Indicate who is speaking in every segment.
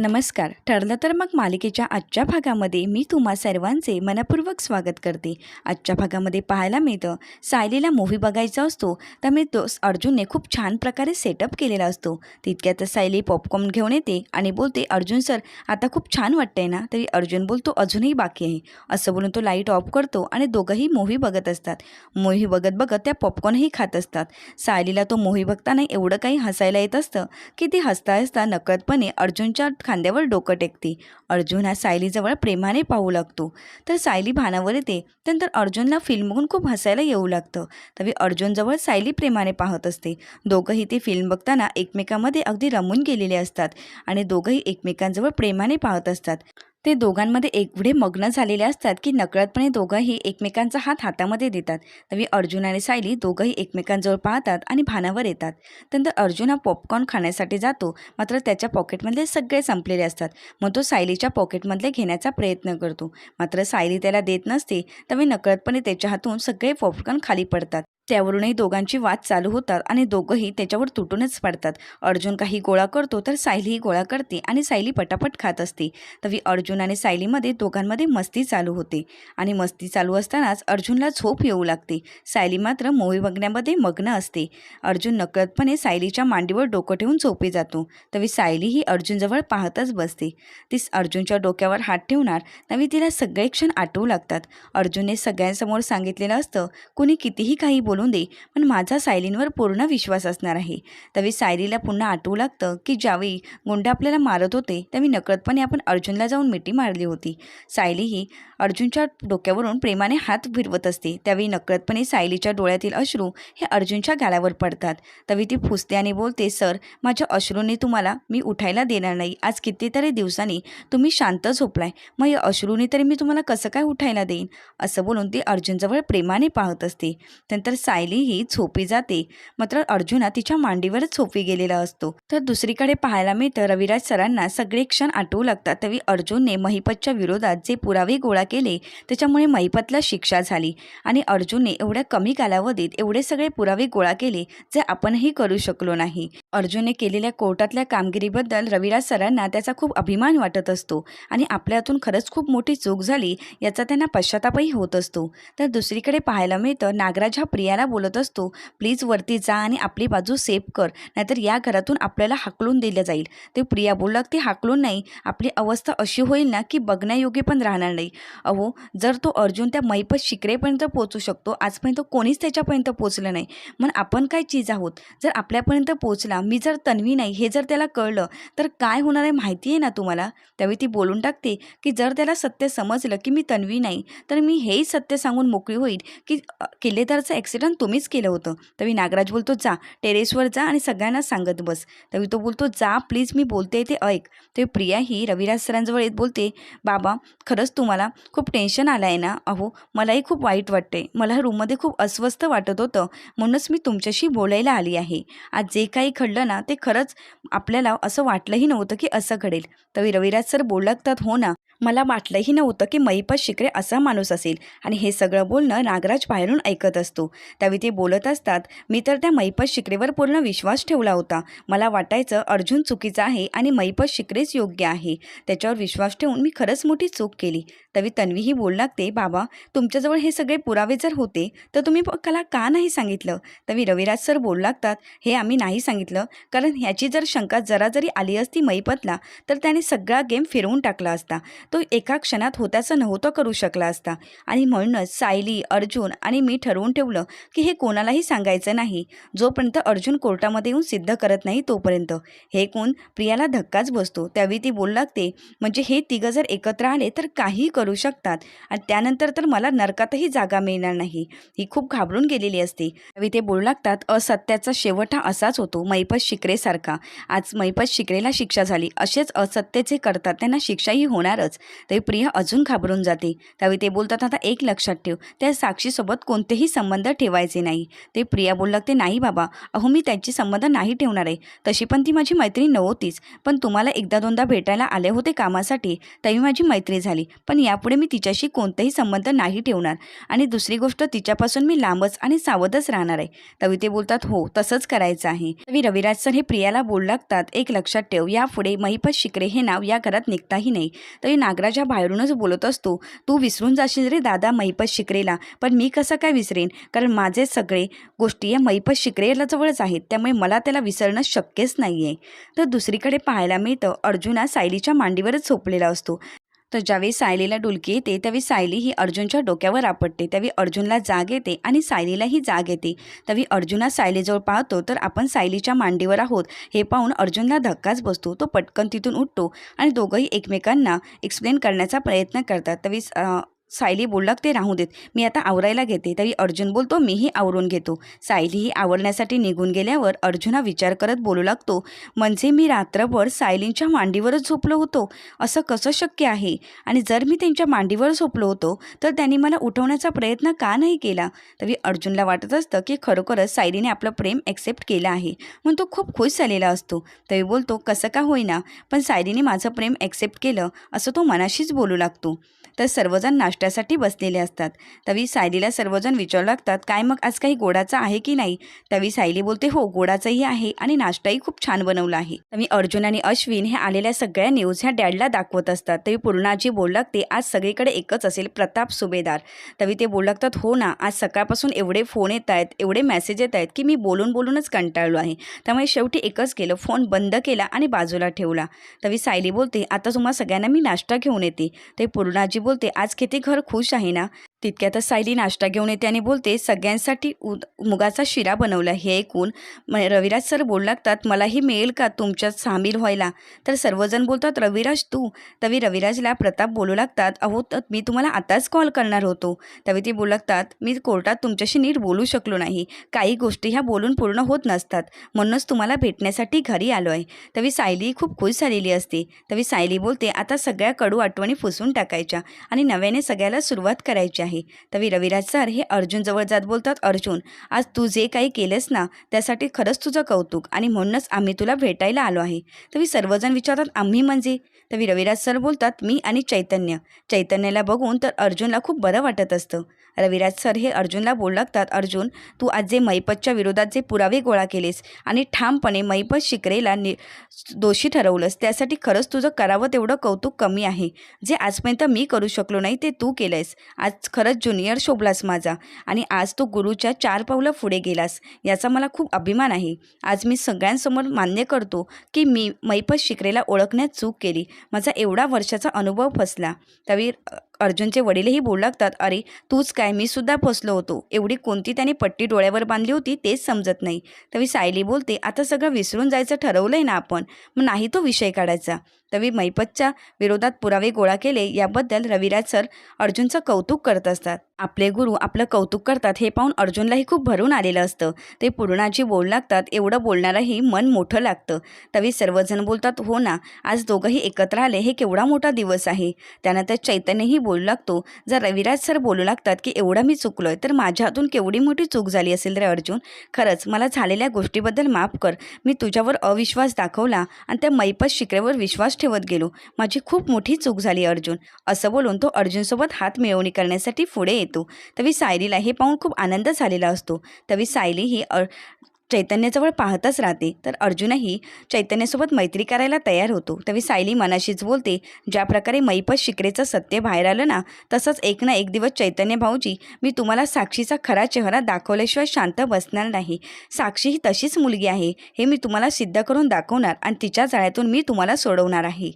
Speaker 1: नमस्कार. ठरलं तर मग मालिकेच्या आजच्या भागामध्ये मी तुम्हा सर्वांचे मनपूर्वक स्वागत करते. आजच्या भागामध्ये पाहायला मिळतं सायलीला मूव्ही बघायचा असतो तर मी तो अर्जुनने खूप छान प्रकारे सेटअप केलेला असतो. तितक्यात सायली पॉपकॉर्न घेऊन येते आणि बोलते अर्जुन सर आता खूप छान वाटतंय ना? तरी अर्जुन बोलतो अजूनही बाकी आहे. असं बोलून तो लाइट ऑफ करतो आणि दोघंही मूव्ही बघत असतात. मूव्ही बघत बघत त्या पॉपकॉर्नही खात असतात. सायलीला तो मूव्ही बघताना एवढं काही हसायला येत असतं की ती हसता हसता नकळतपणे अर्जुनच्या खांद्यावर डोकं टेकते. अर्जुन हा सायलीजवळ प्रेमाने पाहू लागतो. तर सायली भानावर येते. त्यानंतर अर्जुनला फिल्म बघून खूप हसायला येऊ लागतं. तरी अर्जुनजवळ सायली प्रेमाने पाहत असते. दोघंही ते फिल्म बघताना एकमेकांमध्ये अगदी रमून गेलेले असतात आणि दोघंही एकमेकांजवळ प्रेमाने पाहत असतात. ते दोघांमध्ये एवढे मग्न झालेले असतात की नकळतपणे दोघंही एकमेकांचा हात हातामध्ये देतात. तरी अर्जुन आणि सायली दोघंही एकमेकांजवळ पाहतात आणि भानावर येतात. त्यानंतर अर्जुन हा पॉपकॉर्न खाण्यासाठी जातो मात्र त्याच्या पॉकेटमधले सगळे संपलेले असतात. मग तो सायलीच्या पॉकेटमधले घेण्याचा प्रयत्न करतो. मात्र सायली त्याला देत नसते त्यामुळे नकळतपणे त्याच्या हातून सगळे पॉपकॉर्न खाली पडतात. त्यावरूनही दोघांची वाद चालू होतात आणि दोघंही त्याच्यावर तुटूनच पडतात. अर्जुन काही गोळा करतो तर सायलीही गोळा करते आणि सायली पटापट खात असते. तरी अर्जुन आणि सायलीमध्ये दोघांमध्ये मस्ती चालू होते आणि मस्ती चालू असतानाच अर्जुनला झोप येऊ लागते. सायली मात्र मूवी बघण्यामध्ये मग्न असते. अर्जुन नकळतपणे सायलीच्या मांडीवर डोकं ठेवून झोपी जातो. तरी सायली ही अर्जुनजवळ पाहतच बसते. तीच अर्जुनच्या डोक्यावर हात ठेवणार तवी तिला सगळे क्षण आठवू लागतात. अर्जुनने सगळ्यांसमोर सांगितलेलं असतं कुणी कितीही काही बोलून दे पण माझा सायलींवर पूर्ण विश्वास असणार आहे. तवी सायलीला पुन्हा आठवू लागतं की ज्यावेळी गुंड आपल्याला मारत होते त्यावेळी नकळतपणे आपण अर्जुनला जाऊन मिठी मारली होती. सायली ही अर्जुनच्या डोक्यावरून प्रेमाने हात फिरवत असते. त्यावेळी नकळतपणे सायलीच्या डोळ्यातील अश्रू हे अर्जुनच्या गालावर पडतात. तवी ती फुसते आणि बोलते सर माझ्या अश्रूने तुम्हाला मी उठायला देणार नाही. आज कितीतरी दिवसांनी तुम्ही शांत झोपलाय. मग या अश्रूने तरी मी तुम्हाला कसं काय उठायला देईन? असं बोलून ती अर्जुनजवळ प्रेमाने पाहत असते. नंतर सायली ही झोपी जाते. मात्र अर्जुना तिच्या मांडीवरच झोपी गेलेला असतो. तर दुसरीकडे पाहायला मिळतं रविराज सरांना सगळे क्षण आठवू लागतात. तरी अर्जुनने महिपतच्या विरोधात जे पुरावे गोळा केले त्याच्यामुळे महिपतला शिक्षा झाली. आणि अर्जुनने एवढ्या कमी कालावधीत एवढे सगळे पुरावे गोळा केले जे आपणही करू शकलो नाही. अर्जुनने केलेल्या कोर्टातल्या कामगिरीबद्दल रविराज सरांना त्याचा खूप अभिमान वाटत असतो आणि आपल्यातून खरंच खूप मोठी चूक झाली याचा त्यांना पश्चातापही होत असतो. तर दुसरीकडे पाहायला मिळतं नागराज हा प्रियाला बोलत असतो प्लीज वरती जा आणि आपली बाजू सेफ कर नाहीतर या घरातून आपल्याला हाकलून दिलं जाईल. ते प्रिया बोलला ते हाकलून नाही आपली अवस्था अशी होईल ना की बघण्यायोग्य पण राहणार नाही. अहो जर तो अर्जुन त्या मैपत शिकरेपर्यंत पोचू शकतो आजपर्यंत कोणीच त्याच्यापर्यंत पोचलं नाही. मग आपण काय चीज आहोत? जर आपल्यापर्यंत पोचला मी जर तन्वी नाही हे जर त्याला कळलं तर काय होणार आहे माहिती आहे ना तुम्हाला? त्यावेळी ती बोलून टाकते की जर त्याला सत्य समजलं की मी तन्वी नाही तर मी हेही सत्य सांगून मोकळी होईल की किल्लेदारचं ॲक्सिडंट तुम्हीच केलं होतं. त्यावेळी नागराज बोलतो जा टेरेसवर जा आणि सगळ्यांना सांगत बस. त्यावेळी तो बोलतो जा प्लीज मी बोलते ते ऐक. ते प्रिया ही रविराज सरांजवळ येत बोलते बाबा खरंच तुम्हाला खूप टेन्शन आलं आहे ना? अहो मलाही खूप वाईट वाटते मला रूममध्ये खूप अस्वस्थ वाटत होतं. म्हणूनच मी तुमच्याशी बोलायला आली आहे. आज जे काही घडलं ना ते खरंच आपल्याला असं वाटलंही नव्हतं की असं घडेल. तवी रविराज सर बोलतात हो ना मला वाटलंही नव्हतं की महिपत शिकरे असा माणूस असेल. आणि हे सगळं बोलणं नागराज बाहेरून ऐकत असतो. त्यावेळी ते बोलत असतात मी तर त्या मैपत शिकरेवर पूर्ण विश्वास ठेवला होता. मला वाटायचं अर्जुन चुकीचा आहे आणि मैपत शिकरेच योग्य आहे. त्याच्यावर विश्वास ठेवून मी खरंच मोठी चूक केली तवी तन्वीही बोलू लागते बाबा तुमच्याजवळ हे सगळे पुरावे जर होते तर तुम्ही कला का नाही सांगितलं तवी रविराज सर बोलू लागतात हे आम्ही नाही सांगितलं. कारण ह्याची जर शंका जरा जरी आली असती महिपतला तर त्याने सगळा गेम फिरवून टाकला असता. तो एका क्षणात होत्याचं नव्हतं करू शकला असता. आणि म्हणूनच सायली अर्जुन आणि मी ठरवून ठेवलं की हे कोणालाही सांगायचं नाही. जोपर्यंत अर्जुन कोर्टामध्ये येऊन सिद्ध करत नाही तोपर्यंत. हे कोण? प्रियाला धक्काच बसतो. त्यावेळी ती बोलू लागते म्हणजे हे तिघं जर एकत्र आले तर काहीही करू शकतात. आणि त्यानंतर तर मला नरकातही जागा मिळणार नाही. ही खूप घाबरून गेलेली असते. त्यावेळी ते बोलू लागतात असत्याचा शेवट हा असाच होतो मैपत शिकरेसारखा. आज मैपत शिकरेला शिक्षा झाली. असेच असत्य करतात त्यांना शिक्षाही होणारच. तरी प्रिया अजून घाबरून जाते. त्यावेळी ते बोलतात आता एक लक्षात ठेव त्या साक्षीसोबत कोणतेही संबंध ठेवायचे नाही. ते प्रिया बोलू लागते नाही बाबा अहो मी त्यांची संबंध नाही ठेवणार आहे. तशी पण ती माझी मैत्रीण नव्हतीच पण तुम्हाला एकदा दोनदा भेटायला आले होते कामासाठी तरी माझी मैत्री झाली. पण यापुढे मी तिच्याशी कोणताही संबंध नाही ठेवणार आणि दुसरी गोष्ट तिच्यापासून मी लांबच आणि सावधच राहणार आहे. तवी ते बोलतात हो तसंच करायचं आहे. तवी रविराज सर हे प्रियाला बोलू लागतात एक लक्षात ठेव यापुढे महिपत शिकरे हे नाव या घरात निघताही नाही तरी नागराजा बाहेरूनच बोलत असतो. तू विसरून जाशील रे दादा महिपत शिकरेला. पण मी कसं काय विसरेन? कारण माझे सगळे गोष्टी या महिपत शिकरेला जवळच आहेत. त्यामुळे मला त्याला विसरणं शक्यच नाही आहे तर दुसरीकडे पाहायला मिळतं अर्जुना सायलीच्या मांडीवरच झोपलेला असतो. तर ज्यावेळी सायलीला डुलकी येते त्यावेळी सायली ही अर्जुनच्या डोक्यावर आपटते. त्यावेळी अर्जुनला जाग येते आणि सायलीलाही जाग येते. त्यावेळी अर्जुना सायलीजवळ पाहतो तर आपण सायलीच्या मांडीवर आहोत. हे पाहून अर्जुनला धक्काच बसतो. तो पटकन तिथून उठतो आणि दोघंही एकमेकांना एक्सप्लेन करण्याचा प्रयत्न करतात. त्यावेळी सायली बोलला ते राहू देत. मी आता आवरायला घेते. तरी अर्जुन बोलतो मीही आवरून घेतो. सायलीही आवरण्यासाठी निघून गेल्यावर अर्जुना विचार करत बोलू लागतो म्हणजे मी रात्रभर सायलींच्या मांडीवरच झोपलो होतो. असं कसं शक्य आहे? आणि जर मी त्यांच्या मांडीवर झोपलो होतो तर त्यांनी मला उठवण्याचा प्रयत्न का नाही केला? तरी अर्जुनला वाटत असतं की खरोखरच सायलीने आपलं प्रेम ॲक्सेप्ट केलं आहे. म्हणून तो खूप खुश झालेला असतो. तरी बोलतो कसं का होईना? पण सायलीने माझं प्रेम ॲक्सेप्ट केलं असं तो मनाशीच बोलू लागतो. तर सर्वजण नाश्त्यासाठी बसलेले असतात. तवी सायलीला सर्वजण विचारू लागतात काय मग आज काही गोडाचं आहे की नाही? तवी सायली बोलते हो गोडाचाही आहे आणि नाश्ताही खूप छान बनवला आहे. तवी अर्जुन आणि अश्विन हे आलेल्या सगळ्या न्यूज ह्या डॅडला दाखवत असतात. तवी पूर्णाजी बोलू लागते आज सगळीकडे एकच असेल प्रताप सुभेदार. तवी ते बोलू लागतात हो ना आज सकाळपासून एवढे फोन येत आहेत एवढे मेसेज येत आहेत की मी बोलून बोलूनच कंटाळलो आहे. त्यामुळे शेवटी एकच केलं फोन बंद केला आणि बाजूला ठेवला. तवी सायली बोलते आता तुम्हा सगळ्यांना मी नाश्ता घेऊन येते. ते पूर्णाजी बोलते आज किती घर खुश आहे ना? तितक्यातच सायली नाश्ता घेऊन येते आणि बोलते सगळ्यांसाठी उद मुगाचा शिरा बनवला हे ऐकून म रविराज सर बोलू लागतात मलाही मिळेल का तुमच्यात सामील व्हायला? तर सर्वजण बोलतात रविराज तू. तवी रविराजला प्रताप बोलू लागतात अहो तर मी तुम्हाला आताच कॉल करणार होतो. तवी ते बोलू लागतात मी कोर्टात तुमच्याशी नीट बोलू शकलो नाही. काही गोष्टी ह्या बोलून पूर्ण होत नसतात. म्हणूनच तुम्हाला भेटण्यासाठी घरी आलो आहे तवी सायली खूप खुश झालेली असते. तवी सायली बोलते आता सगळ्या कडू आठवणी पुसून टाकायच्या आणि नव्याने सगळ्याला सुरुवात करायची आहे. तवी रविराज सर हे अर्जुनजवळ जात बोलतात अर्जुन आज तू जे काही केलेस ना त्यासाठी खरंच तुझं कौतुक आणि म्हणूनच आम्ही तुला भेटायला आलो आहे. तवी सर्वजण विचारतात आम्ही म्हणजे? तवी रविराज सर बोलतात मी आणि चैतन्य. चैतन्याला बघून तर अर्जुनला खूप बरं वाटत असतं. रविराज सर हे अर्जुनला बोलू लागतात अर्जुन तू आज जे मैपतच्या विरोधात जे पुरावे गोळा केलेस आणि ठामपणे मैपत शिकरेला नि दोषी ठरवलंस त्यासाठी खरंच तुझं करावं तेवढं कौतुक कमी आहे. जे आजपर्यंत मी करू शकलो नाही ते तू केलंयस. आज खरंच ज्युनियर शोभलास माझा आणि आज तू गुरुच्या चार पावलं पुढे गेलास याचा मला खूप अभिमान आहे. आज मी सगळ्यांसमोर मान्य करतो की मी मैपत शिकरेला ओळखण्यात चूक केली. माझा एवढा वर्षाचा अनुभव फसला. तवीर अर्जुनचे वडीलही बोलू लागतात अरे तूच काय? मी सुद्धा फसलो होतो. एवढी कोणती त्याने पट्टी डोळ्यावर बांधली होती तेच समजत नाही. तरी सायली बोलते आता सगळं विसरून जायचं ठरवलं आहे ना आपण? मग नाही तो विषय काढायचा. तवी मैपतच्या विरोधात पुरावे गोळा केले याबद्दल रविराज सर अर्जुनचं कौतुक करत असतात. आपले गुरु आपलं कौतुक करतात हे पाहून अर्जुनलाही खूप भरून आलेलं असतं. ते पूर्णाजी बोलू लागतात एवढं बोलणाराही मन मोठं लागतं. तवी सर्वजण बोलतात हो ना आज दोघंही एकत्र आले हे केवढा मोठा दिवस आहे. त्यानंतर चैतन्यही बोलू लागतो. जर रविराज सर बोलू लागतात की एवढं मी चुकलोय तर माझ्या हातून केवढी मोठी चूक झाली असेल रे अर्जुन? खरंच मला झालेल्या गोष्टीबद्दल माफ कर. मी तुझ्यावर अविश्वास दाखवला आणि त्या मैपत शिकरेवर विश्वास ठेवत गेलो. माझी खूप मोठी चूक झाली अर्जुन. असं बोलून तो अर्जुनसोबत हात मिळवणी करण्यासाठी पुढे येतो. तवी सायलीला हे पाहून खूप आनंद झालेला असतो. तवी सायली ही अ चैतन्याजवळ पाहतच राहते. तर अर्जुनही चैतन्यासोबत मैत्री करायला तयार होतो. तवी सायली मनाशीच बोलते ज्या प्रकारे मैपत शिकरेचं सत्य बाहेर आलं ना तसंच एक ना एक दिवस चैतन्य भाऊजी मी तुम्हाला साक्षीचा खरा चेहरा दाखवल्याशिवाय शांत बसणार नाही. साक्षी ही तशीच मुलगी आहे हे मी तुम्हाला सिद्ध करून दाखवणार आणि तिच्या जाळ्यातून मी तुम्हाला सोडवणार आहे.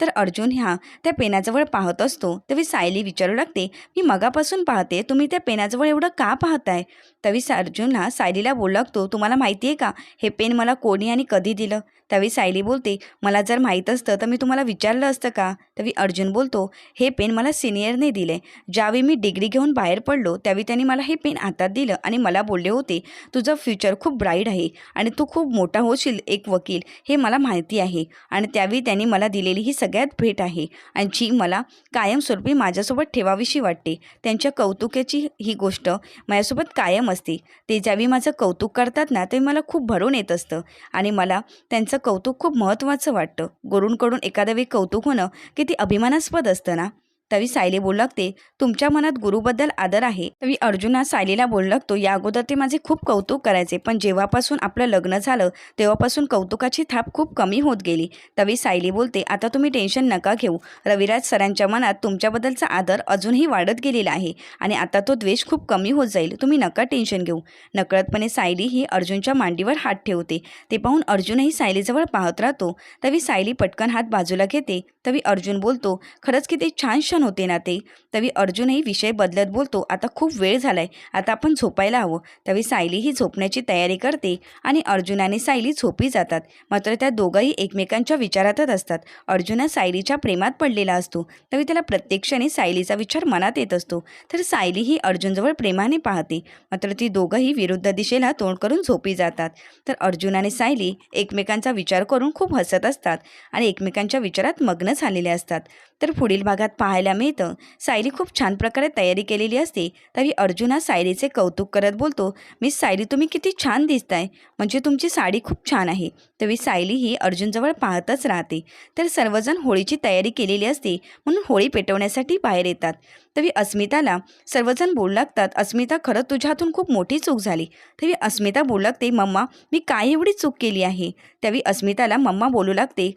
Speaker 1: तर अर्जुन ह्या त्या पेनाजवळ पाहत असतो. तेव्हा सायली विचारू लागते मी मगापासून पाहते तुम्ही त्या पेनाजवळ एवढं का पाहताय? तवी सा- अर्जुन हा सायलीला बोलू लागतो तुम्हाला माहिती आहे का? हे पेन मला कोणी आणि कधी दिलं? त्यावेळी सायली बोलते मला जर माहीत असतं तर मी तुम्हाला विचारलं असतं का? त्यावेळी अर्जुन बोलतो हे पेन मला सिनियरने दिले. ज्यावेळी मी डिग्री घेऊन बाहेर पडलो त्यावेळी त्यांनी मला हे पेन हातात दिलं आणि मला बोलले होते तुझं फ्युचर खूप ब्राईट आहे आणि तू खूप मोठा होशील एक वकील. हे मला माहिती आहे आणि त्यावेळी त्यांनी मला दिलेली ही सगळ्यात भेट आहे आणि जी मला कायमस्वरूपी माझ्यासोबत ठेवावीशी वाटते. त्यांच्या कौतुकाची ही गोष्ट माझ्यासोबत कायम असते. ते ज्यावेळी माझं कौतुक करतात ना ते मला खूप भरून येत असतं. आणि मला त्यांचं कौतुक खूप महत्त्वाचं वाटतं. गुरूंकडून एखाद्या वेळी कौतुक होणं किती अभिमानास्पद असतं ना? तवी सायली बोलू लागते तुमच्या मनात गुरुबद्दल आदर आहे. तवी अर्जुना सायलीला बोलू लागतो या अगोदर ते माझे खूप कौतुक करायचे पण जेव्हापासून आपलं लग्न झालं तेव्हापासून कौतुकाची थाप खूप कमी होत गेली. तवी सायली बोलते आता तुम्ही टेन्शन नका घेऊ. रविराज सरांच्या मनात तुमच्याबद्दलचा आदर अजूनही वाढत गेलेला आहे आणि आता तो द्वेष खूप कमी होत जाईल. तुम्ही नका टेन्शन घेऊ. नकळतपणे सायली ही अर्जुनच्या मांडीवर हात ठेवते. ते पाहून अर्जुनही सायलीजवळ पाहत राहतो. तवी सायली पटकन हात बाजूला घेते. तवी अर्जुन बोलतो खरंच किती छान क्षण होते ना ते तवी अर्जुनही विषय बदलत बोलतो आता खूप वेळ झालाय आता आपण झोपायला हवं. तवी सायली ही झोपण्याची तयारी करते आणि अर्जुन आणि सायली झोपी जातात. मात्र त्या दोघंही एकमेकांच्या विचारातच असतात. अर्जुन सायलीच्या प्रेमात पडलेला असतो. तवी त्याला प्रत्येक क्षणी सायलीचा विचार मनात येत असतो. तर सायली ही अर्जुनजवळ प्रेमाने पाहते. मात्र ती दोघंही विरुद्ध दिशेला तोंड करून झोपी जातात. तर अर्जुन आणि सायली एकमेकांचा विचार करून खूप हसत असतात आणि एकमेकांच्या विचारात मग्न झालेले असतात. तर पुढील भागात पाहायला मिळतं. सायली खूप छान प्रकारे तयारी केलेली असते. तरी अर्जुन हा सायरीचे कौतुक करत बोलतो मिस सायली तुम्ही किती छान दिसताय. म्हणजे तुमची साडी खूप छान आहे. तरी सायली ही अर्जुनजवळ पाहतच राहते. तर सर्वजण होळीची तयारी केलेली असते म्हणून होळी पेटवण्यासाठी बाहेर येतात. तरी अस्मिताला सर्वजण बोलू लागतात. अस्मिता खरं तुझ्या हातून खूप मोठी चूक झाली. तरी अस्मिता बोलू लागते मम्मा मी काय एवढी चूक केली आहे? त्यावेळी अस्मिताला मम्मा बोलू लागते.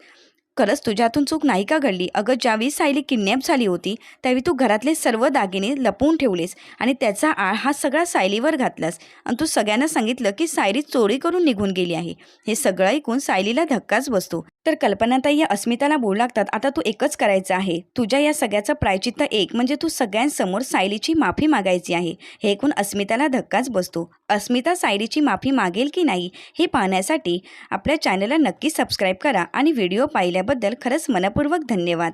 Speaker 1: खरंच तुझ्यातून चूक नाही का घडली? अगं ज्यावेळी सायली किडनॅप झाली होती त्यावेळी तू घरातले सर्व दागिने लपवून ठेवलेस आणि त्याचा आळ हा सगळा सायलीवर घातलास. आणि तू सगळ्यांना सांगितलं की सायली चोरी करून निघून गेली आहे. हे सगळं ऐकून सायलीला धक्काच बसतो. तर कल्पनाताई या अस्मिताला बोलू लागतात आता तू एकच करायचं आहे. तुझ्या या सगळ्याचं प्रायचित्त एक म्हणजे तू सगळ्यांसमोर सायलीची माफी मागायची आहे. हे ऐकून अस्मिताला धक्काच बसतो. अस्मिता सायलीची माफी मागेल की नाही हे पाहण्यासाठी आपल्या चॅनलला नक्की सबस्क्राईब करा आणि व्हिडिओ पाहिल्याबद्दल खरंच मनपूर्वक धन्यवाद.